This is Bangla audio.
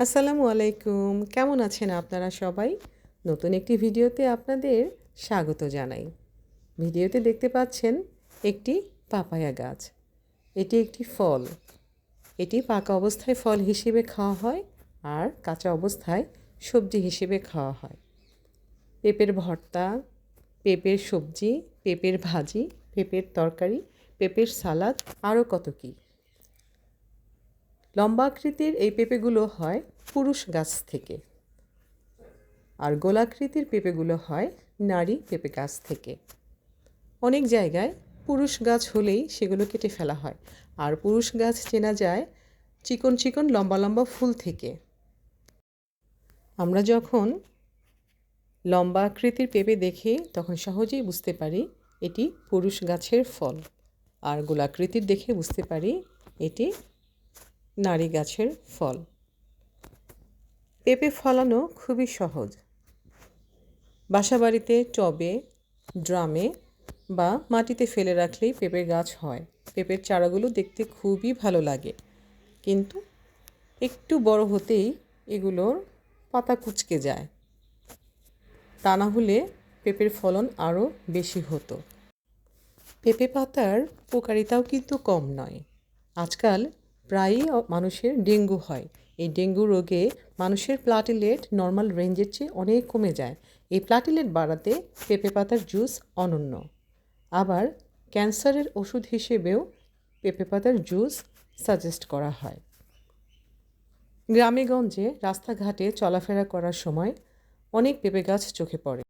আসসালামু আলাইকুম। কেমন আছেন আপনারা সবাই? নতুন একটি ভিডিওতে আপনাদের স্বাগত জানাই। ভিডিওতে দেখতে পাচ্ছেন একটি পাপায়া গাছ। এটি একটি ফল। এটি পাকা অবস্থায় ফল হিসেবে খাওয়া হয় আর কাঁচা অবস্থায় সবজি হিসেবে খাওয়া হয়। পেঁপের ভর্তা, পেঁপের সবজি, পেঁপের ভাজি, পেঁপের তরকারি, পেঁপের সালাদ, আরও কত কী। লম্বা আকৃতির এই পেঁপেগুলো হয় পুরুষ গাছ থেকে। আর গোলাকৃতির পেঁপেগুলো হয় নারী পেঁপে গাছ থেকে। অনেক জায়গায় পুরুষ গাছ হলেই সেগুলো কেটে ফেলা হয়। আর পুরুষ গাছ চেনা যায় চিকন চিকন লম্বা লম্বা ফুল থেকে। আমরা যখন লম্বা আকৃতির পেঁপে দেখি, তখন সহজেই বুঝতে পারি এটি পুরুষ গাছের ফল। আর গোলাকৃতির দেখে বুঝতে পারি এটি নারী গাছের ফল। পেঁপে ফলানো খুবই সহজ। বাসাবাড়িতে, টবে, ড্রামে বা মাটিতে ফেলে রাখলেই পেঁপের গাছ হয়। পেঁপের চারাগুলো দেখতে খুবই ভালো লাগে। কিন্তু একটু বড় হতেই এগুলোর পাতা কুচকে যায়। তা না হলে পেঁপের ফলন আরও বেশি হতো। পেঁপে পাতার উপকারিতাও কিন্তু কম নয়। আজকাল প্রায়ই মানুষের ডেঙ্গু হয়। এই ডেঙ্গু রোগে মানুষের প্লাটিলেট নর্মাল রেঞ্জের চেয়ে অনেক কমে যায়। এই প্লাটিলেট বাড়াতে পেঁপে পাতার জুস অনন্য। আবার ক্যান্সারের ওষুধ হিসেবেও পেঁপে পাতার জুস সাজেস্ট করা হয়। গ্রামেগঞ্জে রাস্তাঘাটে চলাফেরা করার সময় অনেক পেঁপে গাছ চোখে পড়ে।